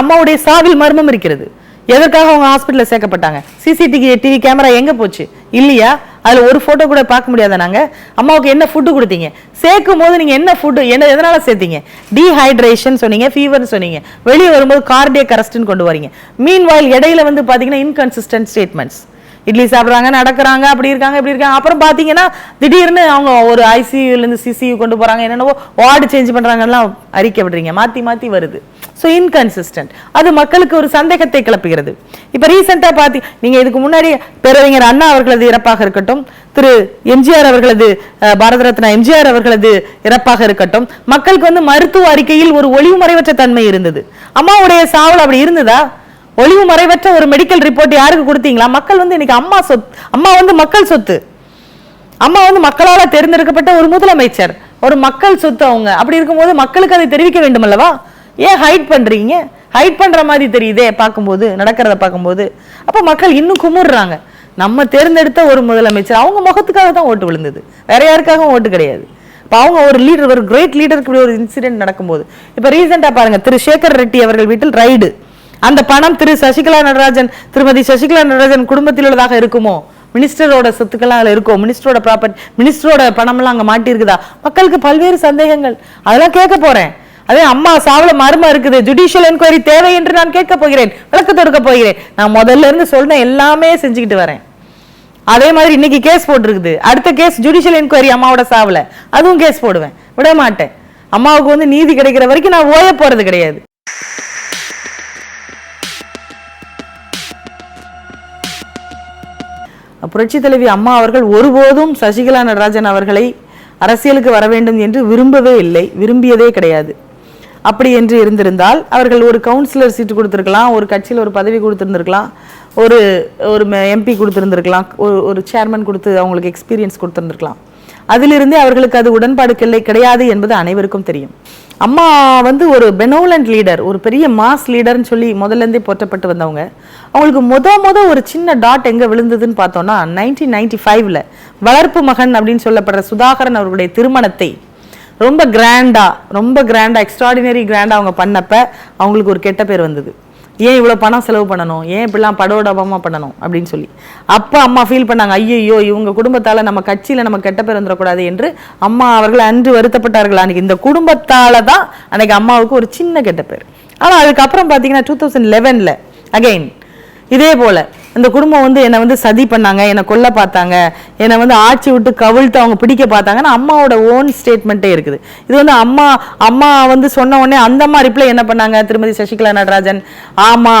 அம்மாவுடைய சாவில் மர்மம் இருக்கிறது. எதற்காக அவங்க ஹாஸ்பிட்டலில் சேர்க்கப்பட்டாங்க? சிசிடிவி டிவி கேமரா எங்க போச்சு? இல்லையா? அதுல ஒரு ஃபோட்டோ கூட பார்க்க முடியாத நாங்க? அம்மாவுக்கு என்ன ஃபுட்டு கொடுத்தீங்க? சேர்க்கும் போது நீங்க என்ன ஃபுட்டு என்ன எதனால சேர்த்தீங்க? டீஹைட்ரேஷன் சொன்னீங்க ஃபீவர்னு சொன்னீங்க. வெளியே வரும்போது கார்டியக் அரஸ்ட்னு கொண்டு வரீங்க. மீன் வாயில் இடையில வந்து பாத்தீங்கன்னா இன்கன்சிஸ்டன்ட் ஸ்டேட்மெண்ட்ஸ் இட்லி சாப்பிடுறாங்க நடக்கிறாங்க அப்படி இருக்காங்க இப்படி இருக்காங்க. அப்புறம் பாத்தீங்கன்னா திடீர்னு அவங்க ஒரு ஐசியூலேருந்து சிசியூ கொண்டு போறாங்க என்னென்னவோ வார்டு சேஞ்ச் பண்ணுறாங்கலாம் அறிக்கை விடுறீங்க. மாத்தி மாத்தி வருது. ஸோ இன்கன்சிஸ்டன்ட் அது மக்களுக்கு ஒரு சந்தேகத்தை கிளப்புகிறது. இப்போ ரீசெண்டாக பார்த்தி நீங்க இதுக்கு முன்னாடி பேரறிஞர் அண்ணா அவர்களது இறப்பாக இருக்கட்டும் திரு எம்ஜிஆர் அவர்களது பாரத ரத்னா எம்ஜிஆர் அவர்களது இறப்பாக இருக்கட்டும் மக்களுக்கு வந்து மருத்துவ அறிக்கையில் ஒரு ஒளிவு மறைவற்ற தன்மை இருந்தது. அம்மாவுடைய சாவல் அப்படி இருந்ததா? ஒளிவு மறைவற்ற ஒரு மெடிக்கல் ரிப்போர்ட் யாருக்கு கொடுத்தீங்களா? மக்கள் வந்து இன்னைக்கு அம்மா சொத்து அம்மா வந்து மக்கள் சொத்து. அம்மா வந்து மக்களால தேர்ந்தெடுக்கப்பட்ட ஒரு முதலமைச்சர். ஒரு மக்கள் சொத்து அவங்க. அப்படி இருக்கும்போது மக்களுக்கு அதை தெரிவிக்க வேண்டும் அல்லவா ஏன் ஹைட் பண்ணுறீங்க ஹைட் பண்ணுற மாதிரி தெரியுதே பார்க்கும்போது நடக்கிறத பார்க்கும்போது. அப்போ மக்கள் இன்னும் குமுறுறாங்க. நம்ம தேர்ந்தெடுத்த ஒரு முதலமைச்சர் அவங்க முகத்துக்காக தான் ஓட்டு விழுந்தது. வேற யாருக்காகவும் ஓட்டு கிடையாது. இப்போ அவங்க ஒரு லீடர் ஒரு கிரேட் லீடருக்கு இப்படி ஒரு இன்சிடென்ட் நடக்கும்போது. இப்போ ரீசெண்டாக பாருங்கள் திரு சேகர் ரெட்டி அவர்கள் வீட்டில் ரைடு அந்த பணம் திரு சசிகலா நடராஜன் திருமதி சசிகலா நடராஜன் குடும்பத்தில் உள்ளதாக இருக்குமோ? மினிஸ்டரோட சொத்துக்கெல்லாம் அதில் இருக்கும் மினிஸ்டரோட ப்ராப்பர்ட்டி மினிஸ்டரோட பணம்லாம் அங்கே மாட்டியிருக்குதா? மக்களுக்கு பல்வேறு சந்தேகங்கள். அதெல்லாம் கேட்க போகிறேன் அதே அம்மா சாவல மர்மம் இருக்குது. ஜுடிஷியல் என்கொயரி தேவை என்று நான் கேட்க போகிறேன். விளக்கு தொடுக்க போகிறேன். நான் முதல்ல இருந்து சொன்ன எல்லாமே செஞ்சுக்கிட்டு வரேன். அதே மாதிரி இன்னைக்கு கேஸ் போட்டிருக்குது. அடுத்த கேஸ் ஜுடிஷியல் என்கொயரி அம்மாவோட சாவல. அதுவும் கேஸ் போடுவேன். விட மாட்டேன். அம்மாவுக்கு வந்து நீதி கிடைக்கிற வரைக்கும் நான் ஓய போறது கிடையாது. புரட்சி தலைவி அம்மா அவர்கள் ஒருபோதும் சசிகலா நடராஜன் அவர்களை அரசியலுக்கு வர வேண்டும் என்று விரும்பவே இல்லை. விரும்பியதே கிடையாது. அப்படி என்று இருந்திருந்தால் அவர்கள் ஒரு கவுன்சிலர் சீட்டு கொடுத்துருக்கலாம் ஒரு கட்சியில் ஒரு பதவி கொடுத்துருந்துருக்கலாம் ஒரு ஒரு எம்பி கொடுத்துருந்துருக்கலாம் ஒரு ஒரு சேர்மன் கொடுத்து அவங்களுக்கு எக்ஸ்பீரியன்ஸ் கொடுத்துருந்துருக்கலாம். அதிலிருந்தே அவர்களுக்கு அது உடன்பாடு கிளை கிடையாது என்பது அனைவருக்கும் தெரியும். அம்மா வந்து ஒரு பெனோலண்ட் லீடர் ஒரு பெரிய மாஸ் லீடர்னு சொல்லி முதல்ல இருந்தே போற்றப்பட்டு வந்தவங்க. அவங்களுக்கு முத முத ஒரு சின்ன டாட் எங்கே விழுந்ததுன்னு பார்த்தோன்னா நைன்டீன் நைன்டி ஃபைவ்ல வளர்ப்பு மகன் அப்படின்னு சொல்லப்படுற சுதாகரன் அவர்களுடைய திருமணத்தை ரொம்ப கிராண்டாக ரொம்ப கிராண்டாக எக்ஸ்ட்ராடினரி கிராண்டாக அவங்க பண்ணப்ப அவங்களுக்கு ஒரு கெட்ட பேர் வந்தது. ஏன் இவ்வளோ பணம் செலவு பண்ணணும்? ஏன் இப்படிலாம் படோடபமாக பண்ணணும்? அப்படின்னு சொல்லி. அப்போ அம்மா ஃபீல் பண்ணாங்க ஐயோ இவங்க குடும்பத்தால் நம்ம கட்சியில் நம்ம கெட்ட பேர் வந்துடக்கூடாது என்று அம்மா அவர்கள் அன்று வருத்தப்பட்டார்கள். அன்றைக்கி இந்த குடும்பத்தால் தான் அன்னைக்கு அம்மாவுக்கு ஒரு சின்ன கெட்ட பேர். ஆனால் அதுக்கப்புறம் பார்த்தீங்கன்னா டூ தௌசண்ட் லெவனில் அகைன் இதே போல் இந்த குடும்பம் வந்து என்னை வந்து சதி பண்ணாங்க என்னை கொல்ல பார்த்தாங்க என்னை வந்து ஆட்சி விட்டு கவிழ்த்து அவங்க பிடிக்க பார்த்தாங்கன்னா அம்மாவோட ஓன் ஸ்டேட்மெண்ட்டே இருக்குது. இது வந்து அம்மா அம்மா வந்து சொன்ன உடனே அந்த அம்மா ரிப்ளை என்ன பண்ணாங்க? திருமதி சசிகலா நடராஜன் ஆமா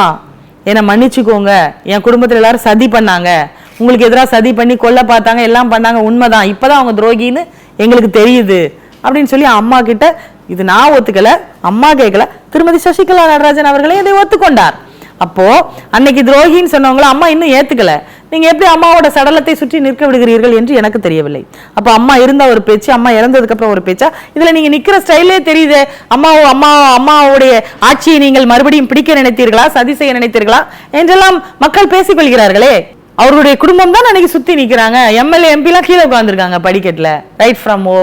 என்னை மன்னிச்சுக்கோங்க. என் குடும்பத்தில் எல்லாரும் சதி பண்ணாங்க. உங்களுக்கு எதிராக சதி பண்ணி கொல்ல பார்த்தாங்க எல்லாம் பண்ணாங்க உண்மைதான். இப்போதான் அவங்க துரோகின்னு எங்களுக்கு தெரியுது. அப்படின்னு சொல்லி அம்மா கிட்ட இது நான் ஒத்துக்கல அம்மா கேட்கல திருமதி சசிகலா நடராஜன் அவர்களே இதை ஒத்துக்கொண்டார். அப்போது அன்னைக்கு துரோகின்னு சொன்னவங்கள அம்மா இன்னும் ஏற்றுக்கலை நீங்கள் எப்படி அம்மாவோட சடலத்தை சுற்றி நிற்க விடுகிறீர்கள் என்று எனக்கு தெரியவில்லை. அப்போ அம்மா இருந்தால் ஒரு பேச்சு அம்மா இறந்ததுக்கப்புறம் ஒரு பேச்சா? இதில் நீங்கள் நிற்கிற ஸ்டைலே தெரியுது. அம்மாவோ அம்மா அம்மாவுடைய ஆட்சியை நீங்கள் மறுபடியும் பிடிக்க நினைத்தீர்களா? சதி செய்ய நினைத்தீர்களா? என்றெல்லாம் மக்கள் பேசிக் அவருடைய அவர்களுடைய குடும்பம் தான் அன்னைக்கு சுத்தி நிக்கிறாங்க. எம்எல்ஏ எம்பிலாம் கீழே உட்காந்துருக்காங்க படிக்கட்டில். ரைட் ஃப்ரம் ஓ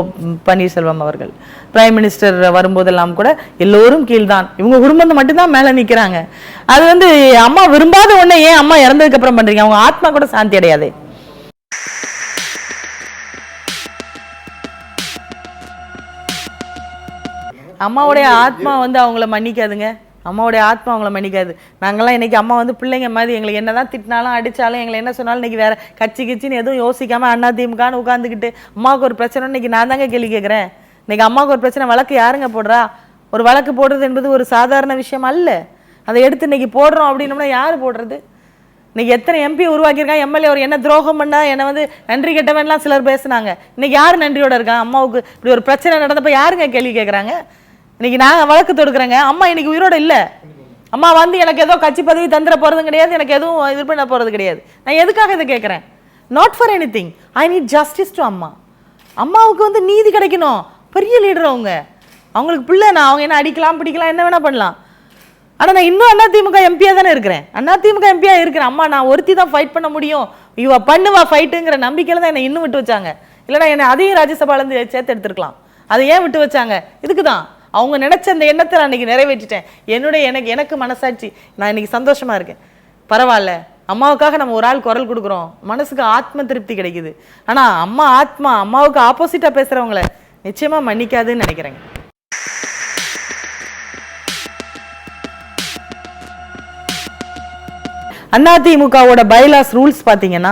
பன்னீர்செல்வம் அவர்கள். பிரைம் மினிஸ்டர் வரும்போதெல்லாம் கூட எல்லோரும் கீழ்தான். இவங்க குடும்பத்தை மட்டும்தான் மேலே நிற்கிறாங்க அது வந்து அம்மா விரும்பாத ஒண்ணே ஏன் அம்மா இறந்ததுக்கு அப்புறம் பண்றீங்க? அவங்க ஆத்மா கூட சாந்தி அடையாதே. அம்மாவுடைய ஆத்மா வந்து அவங்கள மன்னிக்காதுங்க. அம்மாவுடைய ஆத்மா அவங்கள மன்னிக்காது. நாங்கள்லாம் இன்னைக்கு அம்மா வந்து பிள்ளைங்க மாதிரி எங்களை என்னதான் திட்டினாலும் அடித்தாலும் எங்களை என்ன சொன்னாலும் இன்னைக்கு வேறு கட்சி கிச்சின்னு எதுவும் யோசிக்காமல் அண்ணா திமுகன்னு உட்காந்துக்கிட்டு அம்மாவுக்கு ஒரு பிரச்சனை இன்னைக்கு நான் தாங்க கேள்வி கேட்குறேன். இன்னைக்கு அம்மாவுக்கு ஒரு பிரச்சனை வழக்கு யாருங்க போடுறா? ஒரு வழக்கு போடுறது என்பது ஒரு சாதாரண விஷயம் அல்ல. அதை எடுத்து இன்னைக்கு போடுறோம் அப்படின்னோம்னா யார் போடுறது? இன்றைக்கி எத்தனை எம்பி உருவாக்கியிருக்காங்க எம்எல்ஏ ஒரு என்ன துரோகம் பண்ணால் என்னை வந்து நன்றி கெட்டவன்லாம் சிலர் பேசுனாங்க. இன்னைக்கு யார் நன்றியோட இருக்கான் அம்மாவுக்கு இப்படி ஒரு பிரச்சனை நடந்தப்போ யாருங்க கேள்வி கேட்குறாங்க? இன்னைக்கு நாங்கள் வழக்கு தொடுக்குறேங்க. அம்மா இன்னைக்கு உயிரோட இல்லை. அம்மா வந்து எனக்கு ஏதோ கட்சி பதவி தந்துட போகிறதும் கிடையாது எனக்கு எதுவும் இது பண்ண போகிறது கிடையாது. நான் எதுக்காக இதை கேட்குறேன் not for anything I need justice to அம்மா. அம்மாவுக்கு வந்து நீதி கிடைக்கணும். பெரிய லீடர் அவங்க. அவங்களுக்கு பிள்ளை நான். அவங்க என்ன அடிக்கலாம் பிடிக்கலாம் என்ன வேணால் பண்ணலாம். ஆனால் நான் இன்னும் அதிமுக எம்பியா தானே இருக்கிறேன். அதிமுக எம்பியா இருக்கிறேன். அம்மா நான் ஒருத்தி தான் ஃபைட் பண்ண முடியும். இவ பண்ணுவா ஃபைட்டுங்கிற நம்பிக்கையில் தான் என்னை இன்னும் விட்டு வச்சாங்க. இல்லைனா என்னை அதையும் ராஜ்யசபாலேருந்து சேர்த்து எடுத்துருக்கலாம். அதை ஏன் விட்டு வச்சாங்க? இதுக்கு தான் அவங்க நினச்ச அந்த எண்ணத்தை நான் இன்றைக்கி நிறைவேற்றிட்டேன். என்னுடைய எனக்கு எனக்கு மனசாட்சி நான் இன்னைக்கு சந்தோஷமாக இருக்கேன். பரவாயில்ல. அம்மாவுக்காக நம்ம ஒரு ஆள் குரல் கொடுக்குறோம். மனசுக்கு ஆத்ம திருப்தி கிடைக்குது. ஆனால் அம்மா ஆத்மா அம்மாவுக்கு ஆப்போசிட்டாக பேசுகிறவங்கள நிச்சயமாக மன்னிக்காதுன்னு நினைக்கிறேங்க. அதிமுகவோட பைலாஸ் ரூல்ஸ் பார்த்தீங்கன்னா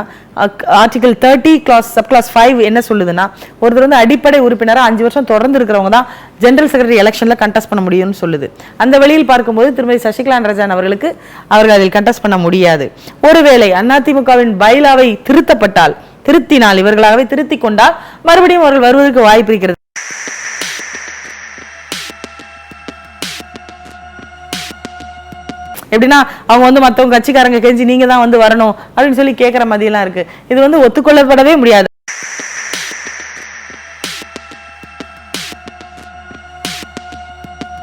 article thirty clause sub clause five என்ன சொல்லுதுன்னா ஒருத்தர் வந்து அடிப்படை உறுப்பினராக அஞ்சு வருஷம் தொடர்ந்து இருக்கிறவங்க தான் ஜெனரல் செக்ரட்டரி எலெக்ஷனில் கண்டெஸ்ட் பண்ண முடியும்னு சொல்லுது. அந்த வழியில் பார்க்கும்போது திருமதி சசிகலா நடராஜன் அவர்களுக்கு அவர்கள் அதில் கண்டெஸ்ட் பண்ண முடியாது. ஒருவேளை அதிமுகவின் பைலாவை திருத்தப்பட்டால் திருத்தினால் இவர்களாகவே திருத்தி கொண்டால் மறுபடியும் அவர்கள் வருவதற்கு வாய்ப்பு இருக்கிறது. எப்படின்னா அவங்க வந்து மற்றவங்க கட்சிக்காரங்க கெஞ்சி நீங்க தான் வந்து வரணும் அப்படின்னு சொல்லி கேட்குற மாதிரிலாம் இருக்கு. இது வந்து ஒத்துக்கொள்ளப்படவே முடியாது.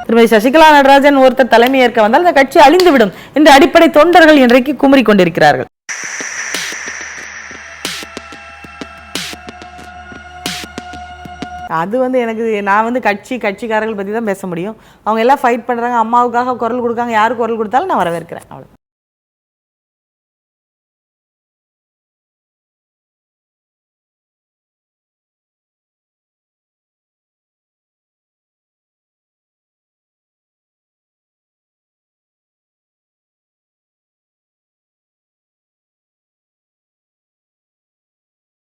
திருமதி சசிகலா நடராஜன் ஒருத்தர் தலைமையேற்க வந்தால் அந்த கட்சி அழிந்துவிடும் என்று அடிப்படை தொண்டர்கள் இன்றைக்கு குமரி கொண்டிருக்கிறார்கள். அது வந்து எனக்கு நான் வந்து கட்சி கட்சிக்காரர்கள் பற்றி தான் பேச முடியும். அவங்க எல்லாம் ஃபைட் பண்ணுறாங்க அம்மாவுக்காக குரல் கொடுக்காங்க யார் குரல் கொடுத்தாலும் நான் வரவேற்கிறேன். அவ்வளோ